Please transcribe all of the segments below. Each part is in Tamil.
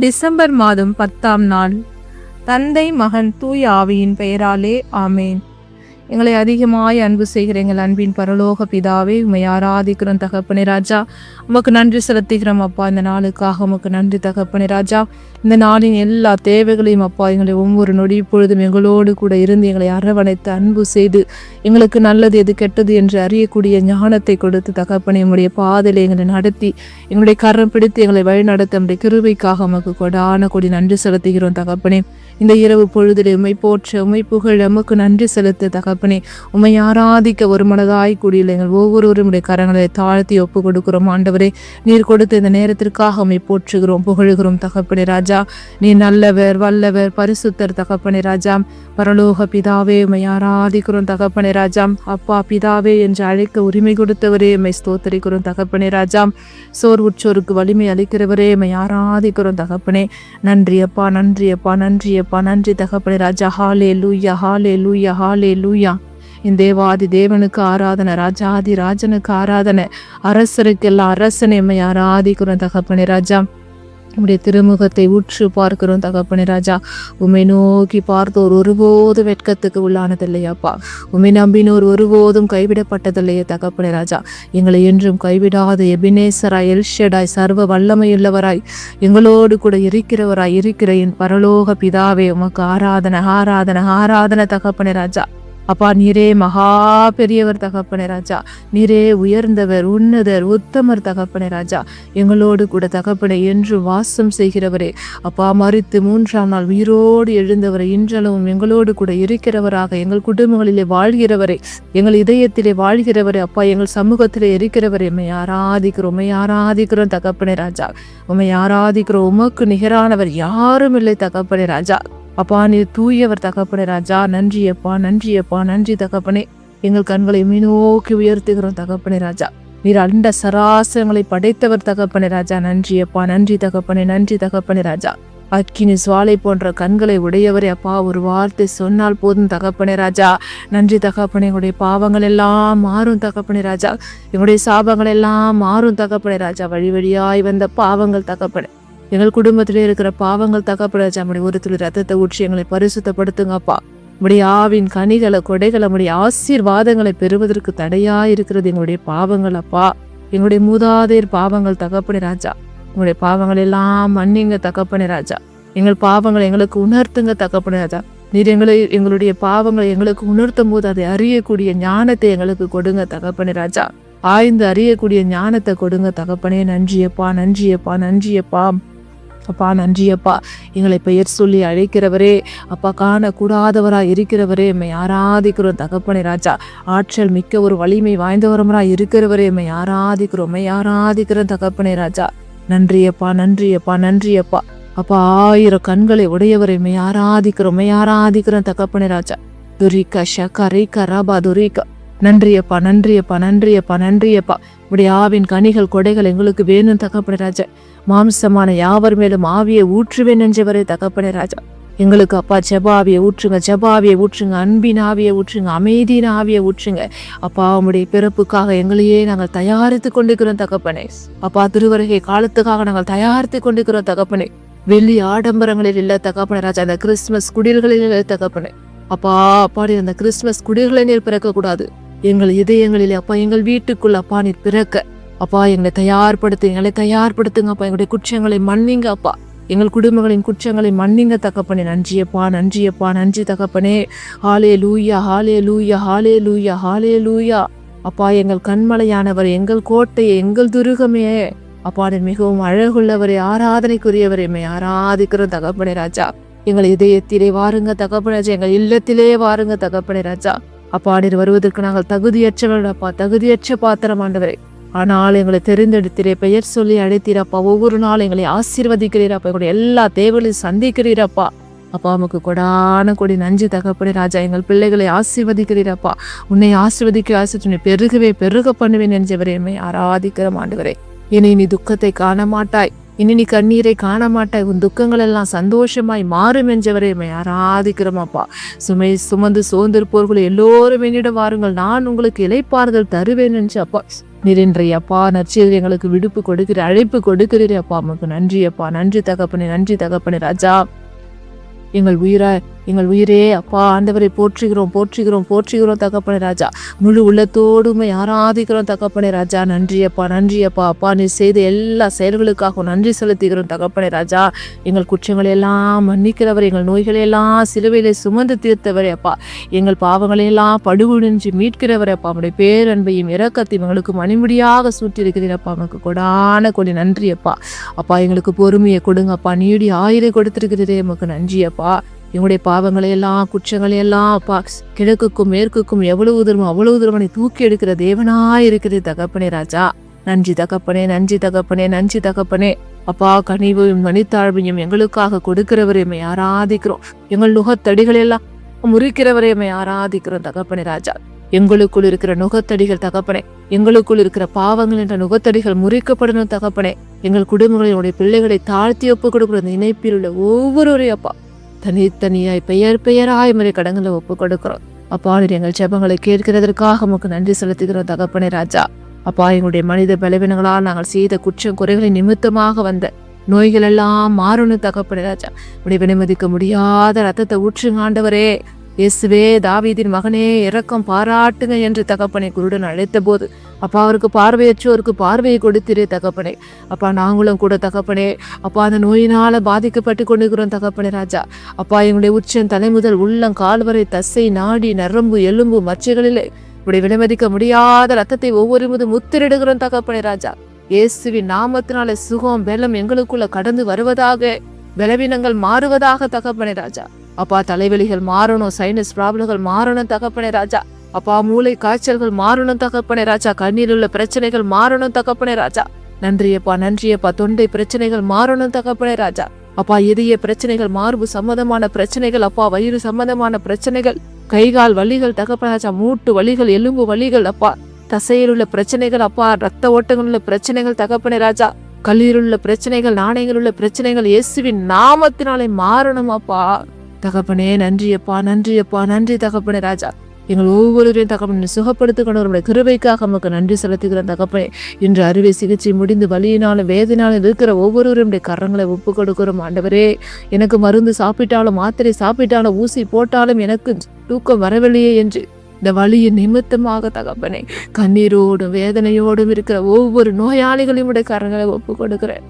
டிசம்பர் மாதம் பத்தாம் நாள். தந்தை மகன் தூய் ஆவியின் பெயராலே ஆமேன். எங்களை அதிகமாய் அன்பு செய்கிற எங்கள் அன்பின் பரலோக பிதாவே உண்மை ஆராதிக்கிறோம் தகப்பனே ராஜா. உமக்கு நன்றி செலுத்துகிறோம் அப்பா இந்த நாளுக்காக உமக்கு நன்றி தகப்பனே ராஜா. இந்த நாளின் எல்லா தேவைகளையும் அப்பா எங்களை ஒவ்வொரு நொடி பொழுதும் எங்களோடு கூட இருந்து எங்களை அரவணைத்து அன்பு செய்து எங்களுக்கு நல்லது எது கெட்டது என்று அறியக்கூடிய ஞானத்தை கொடுத்து தகப்பனை எங்களுடைய பாதையில எங்களை நடத்தி எங்களுடைய கரம் பிடித்து எங்களை வழிநடத்த நம்முடைய கிருவைக்காக உமக்கு கொடான கொடி நன்றி செலுத்துகிறோம் தகப்பனே. இந்த இரவு பொழுதிலே உமை போற்ற உமை புகழ் எமக்கு நன்றி செலுத்த தகப்பனே. உமை ஆராதிக்க ஒரு மனதாய் கூடியில் எங்கள் ஒவ்வொருவரும் உடைய கரங்களை தாழ்த்தி ஒப்பு கொடுக்கிறோம். ஆண்டவரே நீர் கொடுத்த இந்த நேரத்திற்காக உமை போற்றுகிறோம் புகழுகிறோம் தகப்பனே ராஜா. நீ நல்லவர் வல்லவர் பரிசுத்தர் தகப்பனே ராஜா. பரலோக பிதாவே உமை ஆராதிக்கிறோம் தகப்பனே ராஜாம். அப்பா பிதாவே என்று அழைக்க உரிமை கொடுத்தவரே உமை ஸ்தோத்தரிக்கிறோம் தகப்பனே ராஜாம். சோர் உற்றோருக்கு வலிமை அளிக்கிறவரே உமை ஆராதிக்கிறோம் தகப்பனே. நன்றி அப்பா நன்றி அப்பா நன்றி அப்பா நன்றி தகப்பனே ராஜா. ஹாலே லூயா ஹாலே லூயா ஹாலே லூயா என் தேவாதி தேவனுக்கு ஆராதனை ராஜாதி ராஜனுக்கு ஆராதனை. அரசருக்கெல்லாம் அரசனை உமை ஆராதிக்கிறோம் தகப்பனே ராஜா உம்முடைய திருமுகத்தை உற்று பார்க்கிறோம் தகப்பனே ராஜா. உம்மை நோக்கி பார்த்தோர் ஒருபோது வெட்கத்துக்கு உள்ளானதில்லையாப்பா உம்மை நம்பினோர் ஒருபோதும் கைவிடப்பட்டதில்லையே தகப்பனே ராஜா. எங்களை என்றும் கைவிடாத எபினேசராய் எல்ஷடாய் சர்வ வல்லமையுள்ளவராய். எங்களோடு கூட இருக்கிறவராய் இருக்கிற என் பரலோக பிதாவே உமக்கு ஆராதனை ஆராதனை ஆராதனை தகப்பனே ராஜா. அப்பா நீரே மகா பெரியவர் தகப்பனே ராஜா. நீரே உயர்ந்தவர் உன்னதர் உத்தமர் தகப்பனே ராஜா. எங்களோடு கூட தகப்பனை என்று வாசம் செய்கிறவரே. அப்பா மறித்து மூன்றாம் நாள் உயிரோடு எழுந்தவரை இன்றளவும் எங்களோடு கூட இருக்கிறவராக எங்கள் குடும்பங்களிலே வாழ்கிறவரே எங்கள் இதயத்திலே வாழ்கிறவரே அப்பா எங்கள் சமூகத்திலே இருக்கிறவரே. உண்மை ஆராதிக்கிறோம் உண்மை ஆராதிக்கிறோம் தகப்பனே ராஜா. உம்மை ஆராதிக்கிறோம் உமக்கு நிகரானவர் யாரும் இல்லை தகப்பனே ராஜா. அப்பா நீர் தூயவர் தகப்பனே ராஜா நன்றி அப்பா நன்றி அப்பா நன்றி தகப்பனே. எங்கள் கண்களை மீனோக்கி உயர்த்துகிறோம் தகப்பனே ராஜா. நீர் அண்ட சராசரங்களை படைத்தவர் தகப்பனே ராஜா. நன்றி அப்பா நன்றி தகப்பனே நன்றி தகப்பனே ராஜா. அக்கினி சுவாலை போன்ற கண்களை உடையவரே அப்பா ஒரு வார்த்தை சொன்னால் போதும் தகப்பனே ராஜா. நன்றி தகப்பனே எங்களுடைய பாவங்கள் எல்லாம் மாறும் தகப்பனே ராஜா. எங்களுடைய சாபங்கள் எல்லாம் மாறும் தகப்பனே ராஜா. வழி வழியாய் வந்த பாவங்கள் தகப்பனே. எங்கள் குடும்பத்திலே இருக்கிற பாவங்கள் தகப்பட நம்முடைய ஒரு துளி ரத்தத்தை ஊற்றி எங்களை பரிசுத்தப்படுத்துங்கப்பா நம்முடைய ஆவின் கனிகளை கொடைகளை நம்முடைய ஆசீர்வாதங்களை பெறுவதற்கு தடையா இருக்கிறது எங்களுடைய பாவங்கள் அப்பா. எங்களுடைய மூதாதையர் பாவங்கள் தகப்பனே ராஜா. உங்களுடைய பாவங்கள் எல்லாம் மன்னிங்க தகப்பனே ராஜா. எங்கள் பாவங்களை எங்களுக்கு உணர்த்துங்க தகப்பனே ராஜா. நீர் எங்களை எங்களுடைய பாவங்களை எங்களுக்கு உணர்த்தும் போது அதை அறியக்கூடிய ஞானத்தை எங்களுக்கு கொடுங்க தகப்பனே ராஜா. ஆய்ந்து அறியக்கூடிய ஞானத்தை கொடுங்க தகப்பனே. நன்றியப்பா நன்றியப்பா நன்றியப்பா. அப்பா நன்றியப்பா எங்களை பெயர் சொல்லி அழைக்கிறவரே அப்பா காணக்கூடாதவராக இருக்கிறவரே எம்மை ஆராதிக்கிறோம் தகப்பனை ராஜா. ஆற்றல் மிக்க ஒரு வலிமை வாய்ந்தவரமராக இருக்கிறவரே எம்மை ஆராதிக்கிறோம் எம்மை ஆராதிக்கிறோம் தகப்பனை ராஜா. நன்றியப்பா நன்றியப்பா நன்றியப்பா அப்பா ஆயிரம் கண்களை உடையவரை மெய் ஆராதிக்கிறோம் மெய் ஆராதிக்கிறோம் தகப்பனை ராஜா. துரிகா ஷக்கா ரீக்கா ராபா துரிகா நன்றியப்பா நன்றியப்பா நன்றியப்பா நன்றியப்பா. உடைய ஆவின் கனிகள் கொடைகள் எங்களுக்கு வேணும் தகப்பன ராஜா. மாம்சமான யாவர் மேலும் ஆவியை ஊற்றுவேன் என்றவரே தகப்பன ராஜா. எங்களுக்கு அப்பா ஜபாவியை ஊற்றுங்க ஜபாவியை ஊற்றுங்க அன்பின் ஆவியை ஊற்றுங்க அமைதியின் ஆவியை ஊற்றுங்க. அப்பா உங்களுடைய பிறப்புக்காக எங்களையே நாங்கள் தயாரித்து கொண்டிருக்கிறோம் தகப்பனே. அப்பா திருவருகை காலத்துக்காக நாங்கள் தயாரித்து கொண்டிருக்கிறோம் தகப்பனே. வெள்ளி ஆடம்பரங்களில் இல்ல தகப்பன ராஜா அந்த கிறிஸ்துமஸ் குடில்களில் இல்ல தகப்பனே. அப்பா அப்பாடி அந்த கிறிஸ்துமஸ் குடில்களை நீர் பிறக்க கூடாது எங்கள் இதயங்களில் அப்பா எங்கள் வீட்டுக்குள்ள அப்பா நீர் பிறக்க. அப்பா எங்களை தயார்படுத்து எங்களை தயார்படுத்துங்க அப்பா. எங்களுடைய குற்றங்களை மன்னிங்க அப்பா. எங்கள் குடும்பங்களின் குற்றங்களை மன்னிங்க தகப்பனே. நன்றியப்பா நன்றியப்பா நன்றி தகப்பனே ஹாலே லூயா ஹாலே லூயா ஹாலே லூயா ஹாலே லூயா அப்பா எங்கள் கண்மலையானவர் எங்கள் கோட்டையே எங்கள் துருகமே. அப்பா நீர் மிகவும் அழகுள்ளவரே ஆராதனைக்குரியவரே. மை ஆராதிக்கிற தகப்பனே ராஜா. எங்கள் இதயத்திலே வாருங்க தகப்பனே ராஜா. எங்கள் இல்லத்திலே வாருங்க தகப்பனே ராஜா. அப்பா நீர் வருவதற்கு நாங்கள் தகுதியற்றவர்கள் அப்பா தகுதியற்ற பாத்திரம் ஆண்டவரே. ஆனால் எங்களை தெரிந்தெடுத்திரே பெயர் சொல்லி அழைத்தீரப்பா ஒவ்வொரு நாளும் எங்களை ஆசீர்வதிக்கிறீரப்பா எங்களுடைய எல்லா தேவைகளையும் சந்திக்கிறீரப்பா அப்பா. உமக்கு கொடான கொடி நஞ்சு தகப்படி ராஜா. எங்கள் பிள்ளைகளை ஆசீர்வதிக்கிறீரப்பா உன்னை ஆசீர்வதிக்க ஆசிர்வதி பெருகவே பெருக பண்ணுவேன் என்றவரே என்னை ஆராதிக்கிற ஆண்டவரே. இனி நீ துக்கத்தை காண மாட்டாய் இனி நீ கண்ணீரை காண மாட்டாய் உன் துக்கங்கள் எல்லாம் சந்தோஷமாய் மாறும் என்றவரை ஆராதிக்கிறோமாப்பா. சுமை சுமந்து சோர்ந்திருப்போர்கள் எல்லோரும் என்னிடம் வாருங்கள். நான் உங்களுக்கு இலைப்பாறுதல் தருவேன் என்று அப்பா. நிறைய அப்பா நற்செய்தி எங்களுக்கு விடுப்பு கொடுக்கிற அழைப்பு கொடுக்கிறீரே அப்பா. உமக்கு நன்றி அப்பா. நன்றி தகப்பனே நன்றி தகப்பனே ராஜா. எங்கள் உயிரா எங்கள் உயிரே அப்பா ஆண்டவரை போற்றுகிறோம் போற்றுகிறோம் போற்றுகிறோம் தகப்பனே ராஜா. முழு உள்ளத்தோடுமே ஆராதிக்கிறோம் தகப்பனே ராஜா. நன்றி அப்பா நன்றி அப்பா. அப்பா நீ செய்த எல்லா செயல்களுக்காகவும் நன்றி செலுத்துகிறோம் தகப்பனே ராஜா. எங்கள் குற்றங்களை எல்லாம் மன்னிக்கிறவர் எங்கள் நோய்களை எல்லாம் சிலுவையிலே சுமந்து தீர்த்தவரே அப்பா. எங்கள் பாவங்களை எல்லாம் படுகுடின்றி மீட்கிறவரே அப்பா. உடைய பேரன்பையும் இறக்கத்தையும் எங்களுக்கு மணிமுடியாக சூட்டியிருக்கிறீரப்பா உனக்கு கொடான கொடி நன்றி அப்பா. அப்பா எங்களுக்கு பொறுமையை கொடுங்கப்பா நீடி ஆயிரை கொடுத்திருக்கிறதே எமக்கு நன்றி அப்பா. எங்களுடைய பாவங்களை எல்லாம் குற்றங்களை எல்லாம் அப்பா கிழக்குக்கும் மேற்குக்கும் எவ்வளவு தூரம் அவ்வளவு தூரம் தூக்கி எடுக்கிற தேவனாயிருக்கிறது தகப்பனே ராஜா. நன்றி தகப்பனே நன்றி தகப்பனே நன்றி தகப்பனே. அப்பா கனிவையும் மணித்தாழ்வையும் எங்களுக்காக கொடுக்கிறவரை எம்மை ஆராதிக்கிறோம். எங்கள் நுகத்தடிகள் எல்லாம் முறிக்கிறவரை எம்மை ஆராதிக்கிறோம் தகப்பனே ராஜா. எங்களுக்குள் இருக்கிற நுகத்தடிகள் தகப்பனே எங்களுக்குள் இருக்கிற பாவங்கள் என்ற நுகத்தடிகள் முறிக்கப்படணும் தகப்பனே. எங்கள் குடும்பங்களினுடைய பிள்ளைகளை தாழ்த்தி ஒப்பு கொடுக்கிற இந்த இணைப்பில் உள்ள ஒவ்வொருவரையும் அப்பா தனித்தனியாய் பெயர் பெயராய் முறை கடங்களை ஒப்பு கொடுக்கிறோம் அப்பா நீர் எங்கள் ஜெபங்களை கேட்கிறதற்காக உமக்கு நன்றி செலுத்துகிறோம் தகப்பனே ராஜா. அப்பா எங்களுடைய மனித பலவீனங்களால் நாங்கள் செய்த குற்றம் குறைகளை நிமித்தமாக வந்த நோய்கள் எல்லாம் மாறணும் தகப்பனே ராஜா. உடைய வினைமதிக்க முடியாத ரத்தத்தை ஊற்றுங்க ஆண்டவரே. இயேசுவே தாவீதின் மகனே இரக்கம் பாராட்டுங்க என்று தகப்பனை குருடன் அழைத்த போது அப்பா அவருக்கு பார்வையற்றோருக்கு பார்வையை கொடுத்திரு தகப்பனே. அப்பா நாங்களும் கூட தகப்பனே. அப்பா அந்த நோயினால் பாதிக்கப்பட்டு கொண்டிருக்கிறோம் தகப்பனே ராஜா. அப்பா எங்களுடைய உச்சம் தலைமுதல் உள்ளம் கால்வரை தசை நாடி நரம்பு எலும்பு மச்சைகளிலே. இப்படி விலைமதிக்க முடியாத ரத்தத்தை ஒவ்வொரு முது முத்திரிடுகிறோம் தகப்பனே ராஜா. இயேசுவின் நாமத்தினால சுகம் வெள்ளம் எங்களுக்குள்ள கடந்து வருவதாக பலவீனங்கள் மாறுவதாக தகப்பனே ராஜா. அப்பா தலைவலிகள் மாறணும் சைனஸ் ப்ராப்ளங்கள் மாறணும் தகப்பனே ராஜா. அப்பா மூளை காய்ச்சல்கள் மாறணும் தகப்பனே ராஜா. கண்ணீர் உள்ள பிரச்சனைகள் மாறணும் தகப்பனே ராஜா. நன்றியப்பா நன்றியப்பா தொண்டை பிரச்சனைகள் மாறணும் தகப்பனே ராஜா. அப்பா இதய பிரச்சனைகள் மார்பு சம்பந்தமான பிரச்சனைகள் அப்பா வயிறு சம்பந்தமான பிரச்சனைகள் கைகால் வலிகள் தகப்பனே ராஜா. மூட்டு வலிகள் எலும்பு வலிகள் அப்பா. தசையில் உள்ள பிரச்சனைகள் அப்பா. ரத்த ஓட்டங்கள் உள்ள பிரச்சனைகள் தகப்பனே ராஜா. கல்லீரல் உள்ள பிரச்சனைகள் நாணயங்கள் உள்ள பிரச்சனைகள் இயேசுவின் நாமத்தினாலே மாறணும் அப்பா. தகப்பனே நன்றியப்பா நன்றியப்பா நன்றி நன்றி தகப்பனே ராஜா. எங்கள் ஒவ்வொருவரையும் தகப்பனை சுகப்படுத்துக்கணும் நம்முடைய கிருபைக்காக நமக்கு நன்றி செலுத்துகிற தகப்பனே. இன்று அறுவை சிகிச்சை முடிந்து வலியினாலும் வேதனாலும் இருக்கிற ஒவ்வொருவருடைய கரங்களை ஒப்பு கொடுக்கிறோம் ஆண்டவரே. எனக்கு மருந்து சாப்பிட்டாலும் மாத்திரை சாப்பிட்டாலும் ஊசி போட்டாலும் எனக்கு தூக்கம் வரவில்லையே என்று இந்த வலியின் நிமித்தமாக தகப்பனே கண்ணீரோடும் வேதனையோடும் இருக்கிற ஒவ்வொரு நோயாளிகளையும் உடைய கரங்களை ஒப்பு கொடுக்கிறேன்.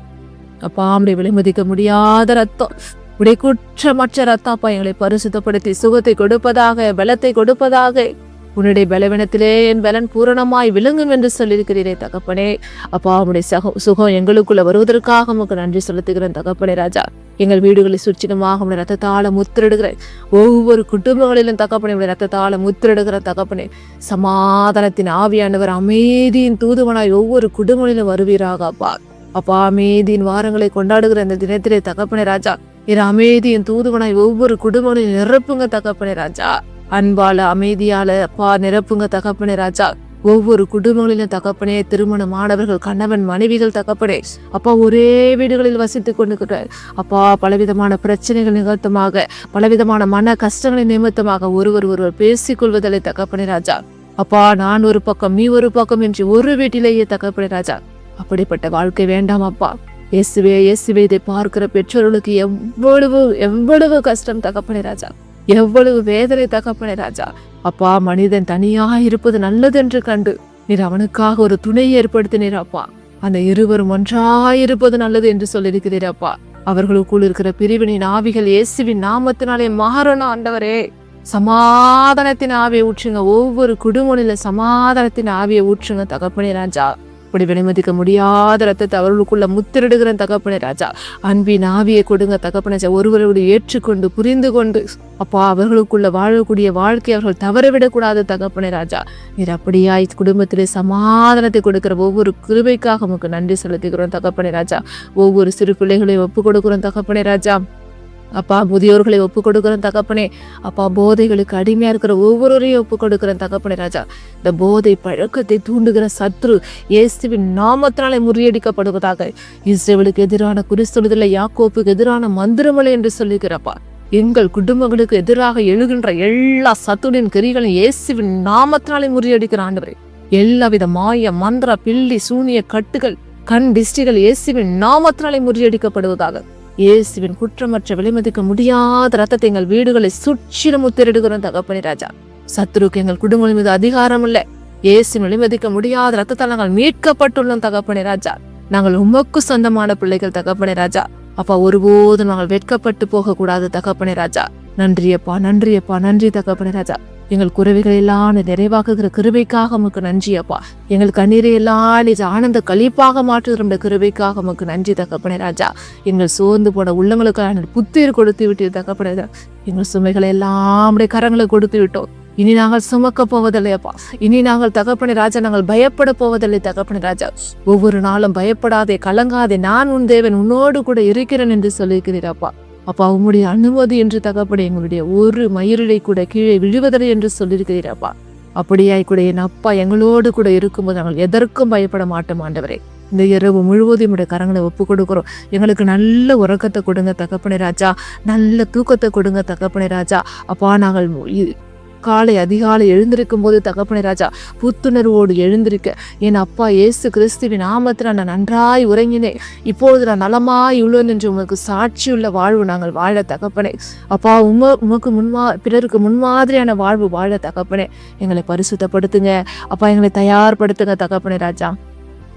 அப்பா அப்படி விலைமதிக்க முடியாத ரத்தம். உடைய குற்றமற்ற ரத்தாப்பா எங்களை பரிசுத்தப்படுத்தி சுகத்தை கொடுப்பதாக பலத்தை கொடுப்பதாக. உன்னுடைய பலவீனத்திலே என் பலன் பூரணமாய் விளங்கும் என்று சொல்லியிருக்கிறீரே தகப்பனே. அப்பா உடைய சக சுகம் எங்களுக்குள்ள வருவதற்காக உமக்கு நன்றி செலுத்துகிறேன் தகப்பனே ராஜா. எங்கள் வீடுகளை சுற்றிலுமாக உடைய ரத்தத்தால முத்திரிடுகிறேன். ஒவ்வொரு குடும்பங்களிலும் தகப்பனே உடைய ரத்தத்தால முத்திரிடுகிற தகப்பனே. சமாதானத்தின் ஆவியானவர் அமைதியின் தூதுவனாய் ஒவ்வொரு குடும்பங்களிலும் வருவீராக அப்பா. அப்பா அமைதியின் வாரங்களை கொண்டாடுகிற இந்த தினத்திலே தகப்பனே ராஜா இரு அமைதியின் தூதுவனாய் ஒவ்வொரு குடும்பங்களையும் நிரப்புங்க தகப்பனே ராஜா. அன்பால அமைதியால அப்பா நிரப்புங்க தகப்பனே ராஜா. ஒவ்வொரு குடும்பங்களிலும் தகப்பனே திருமணமானவர்கள் கணவன் மனைவிகள் தகப்பனே அப்பா ஒரே வீடுகளில் வசித்துக் கொண்டிருக்கிற அப்பா பலவிதமான பிரச்சனைகள் நிமித்தமாக பலவிதமான மன கஷ்டங்களின் நிமித்தமாக ஒருவர் ஒருவர் பேசிக்கொள்வதில்லை தகப்பனே ராஜா. அப்பா நான் ஒரு பக்கம் நீ ஒரு பக்கம் என்று ஒரு வீட்டிலேயே தகப்பனே ராஜா. அப்படிப்பட்ட வாழ்க்கை வேண்டாம் அப்பா. இயேசுவே இயேசுவே இதை பார்க்கிற பெற்றோர்களுக்கு எவ்வளவு எவ்வளவு கஷ்டம் தகப்பனே ராஜா. எவ்வளவு வேதனை தகப்பனே ராஜா. அப்பா மனிதன் தனியாக இருப்பது நல்லது என்று கண்டு நீர் அவனுக்காக ஒரு துணையை ஏற்படுத்தினீர் அப்பா. அந்த இருவரும் ஒன்றாயிருப்பது நல்லது என்று சொல்லியிருக்கிறீர் அப்பா. அவர்களுக்குள் இருக்கிற பிரிவினின் ஆவிகள் இயேசுவின் நாமத்தினாலே மாறணும் ஆண்டவரே. சமாதானத்தின் ஆவியை ஊற்றுங்க. ஒவ்வொரு குடும்பனில சமாதானத்தின் ஆவியை ஊற்றுங்க தகப்பனே ராஜா. இப்படி விலைமதிக்க முடியாத ரத்தத்தை அவர்களுக்குள்ள முத்திரிடுகிற தகப்பனே ராஜா அன்பின் ஆவியை கொடுங்க. தகப்பனே ராஜா ஒருவரோடு ஏற்றுக்கொண்டு புரிந்து கொண்டு அப்பா அவர்களுக்குள்ள வாழக்கூடிய வாழ்க்கை அவர்கள் தவறவிடக்கூடாது தகப்பனே ராஜா. நீர் அப்படியாய் குடும்பத்திலே சமாதானத்தை கொடுக்கிற ஒவ்வொரு கிருபைக்காக உமக்கு நன்றி செலுத்துகிறோம் தகப்பனே ராஜா. ஒவ்வொரு சிறு பிள்ளைகளையும் ஒப்பு கொடுக்கிறோம் தகப்பனே ராஜா. அப்பா முதியோர்களை ஒப்பு கொடுக்குறேன் தகப்பனே. அப்பா போதைகளுக்கு அடிமையாக இருக்கிற ஒவ்வொருவரையும் ஒப்பு கொடுக்குறேன் தகப்பனே ராஜா. இந்த போதை பழக்கத்தை தூண்டுகிற சத்ரு இயேசுவின் நாமத்தினாலே முறியடிக்கப்படுவதாக இஸ்ரேவலுக்கு எதிரான குறிச்சொல்லுதல யாக்கோப்புக்கு எதிரான மந்திரமலை என்று சொல்லுகிறப்பா. எங்கள் குடும்பங்களுக்கு எதிராக எழுகின்ற எல்லா சத்துடன் கிரிகளும் இயேசுவின் நாமத்தினாலே முறியடிக்கிற ஆண்டவரை. எல்லாவித மாய மந்திர பில்லி சூனிய கட்டுகள் கண் திஷ்டிகள் இயேசுவின் நாமத்தினாலே முறியடிக்கப்படுவதாக இயேசுவின் குற்றமற்ற விலைமதிக்க முடியாத ரத்தத்தை எங்கள் வீடுகளை சுற்றிலும் முத்திரிடுகிறோம் தகப்பனே ராஜா. சத்துருக்கு எங்கள் குடும்பங்கள் மீது அதிகாரம் இல்லை. இயேசுவின் விலைமதிக்க முடியாத ரத்தத்தால் நாங்கள் மீட்கப்பட்டுள்ளோம் தகப்பனே ராஜா. நாங்கள் உமக்கு சொந்தமான பிள்ளைகள் தகப்பனே ராஜா. அப்பா ஒருபோதும் நாங்கள் வெட்கப்பட்டு போகக்கூடாது தகப்பனே ராஜா. நன்றியப்பா நன்றியப்பா நன்றி தகப்பன ராஜா. எங்கள் குறைவுகள் எல்லாம் நிறைவாக்குகிற கிருபைக்காக உமக்கு நன்றி அப்பா. எங்கள் கண்ணீரை எல்லாம் நீர் ஆனந்த கழிப்பாக மாற்றுகிற கிருபைக்காக உமக்கு நன்றி தகப்பனே ராஜா. எங்கள் சோர்ந்து போன உள்ளங்களுக்கான புத்துயிர் கொடுத்து விட்டு தகப்பனே ராஜா. எங்கள் சுமைகளை எல்லாம் உடைய கரங்களை கொடுத்து விட்டோம். இனி நாங்கள் சுமக்க போவதில்லையப்பா இனி நாங்கள் தகப்பனை ராஜா நாங்கள் பயப்பட போவதில்லை தகப்பனை ராஜா. ஒவ்வொரு நாளும் பயப்படாதே கலங்காதே. நான் உன் தேவன் உன்னோடு கூட இருக்கிறேன் என்று சொல்லியிருக்கிறீரப்பா அப்பா அப்பா உம்முடைய அனுமதி என்று தகப்பட எங்களுடைய ஒரு மயிரிடை கூட கீழே விழுவதில்லை என்று சொல்லியிருக்கிறீர் அப்பா. அப்படியாய் கூட என் அப்பா எங்களோடு கூட இருக்கும்போது நாங்கள் எதற்கும் பயப்பட மாட்டோம் ஆண்டவரே. இந்த இரவு முழுவதும் உடைய கரங்களை ஒப்பு கொடுக்குறோம் எங்களுக்கு நல்ல உறக்கத்தை கொடுங்க தகப்பனே ராஜா. நல்ல தூக்கத்தை கொடுங்க தகப்பனே ராஜா. அப்பா நாங்கள் காலை அதிகாலை எழுந்திருக்கும் போது தகப்பனை ராஜா புத்துணர்வோடு எழுந்திருக்க என் அப்பா இயேசு கிறிஸ்துவின் நாமத்தில் நான் நன்றாய் உறங்கினேன். இப்பொழுது நான் நலமாய் உள்ளேன் என்று உமக்கு சாட்சியுள்ள வாழ்வு நாங்கள் வாழ தகப்பனே. அப்பா உம உமக்கு முன்மா பிறருக்கு முன்மாதிரியான வாழ்வு வாழ தகப்பனே. எங்களை பரிசுத்தப்படுத்துங்க. அப்பா எங்களை தயார்படுத்துங்க தகப்பனே ராஜா.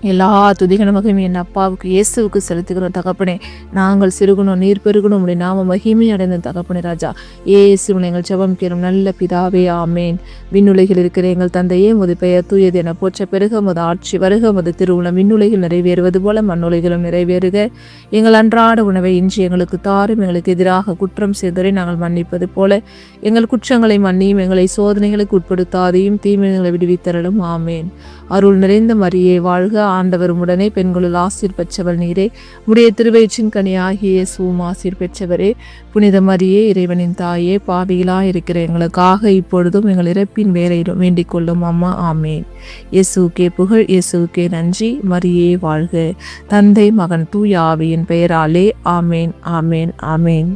எல்லா துதிகன மகிமை என் அப்பாவுக்கு இயேசுவுக்கு செலுத்துகிறோம் தகப்பனே. நாங்கள் சிறுகணும் நீர் பெருகணும். உடைய நாம மகிமை அடைந்த தகப்பனே ராஜா. இயேசுவன் எங்கள் ஜெபம் கேளும் நல்ல பிதாவே ஆமேன். விண்ணுலகில் இருக்கிற எங்கள் தந்தையே முது பெயர் தூயது என போற்ற பெருக முது ஆட்சி வருக முது திருவுளம் விண்ணுலகில் நிறைவேறுவது போல மண்ணுலகிலும் நிறைவேறுக. எங்கள் அன்றாட உணவை இன்று எங்களுக்கு தாரும் எங்களுக்கு எதிராக குற்றம் செய்தரை நாங்கள் மன்னிப்பது போல எங்கள் குற்றங்களை மன்னியும் எங்களை சோதனைகளுக்கு உட்படுத்தாதையும் தீமைகளை விடுவித்தரலும் ஆமேன். அருள் நிறைந்த மரியே வாழ்க ஆண்டவர் உடனே பெண்களுள் ஆசிர் பெற்றவள் நீரே. உடைய திருவயிற்றின் கனி ஆகிய சூம் ஆசிர் பெற்றவரே. புனித மரியே இறைவனின் தாயே பாவியிலா இருக்கிற எங்களுக்காக இப்பொழுதும் எங்கள் இறப்பின் வேலையிலும் வேண்டிக் கொள்ளும் அம்மா ஆமேன். இயேசுக்கே புகழ் இயேசுக்கே நன்றி. மரியே வாழ்க. தந்தை மகன் தூயாவியின் பெயராலே ஆமேன் ஆமேன் ஆமேன்.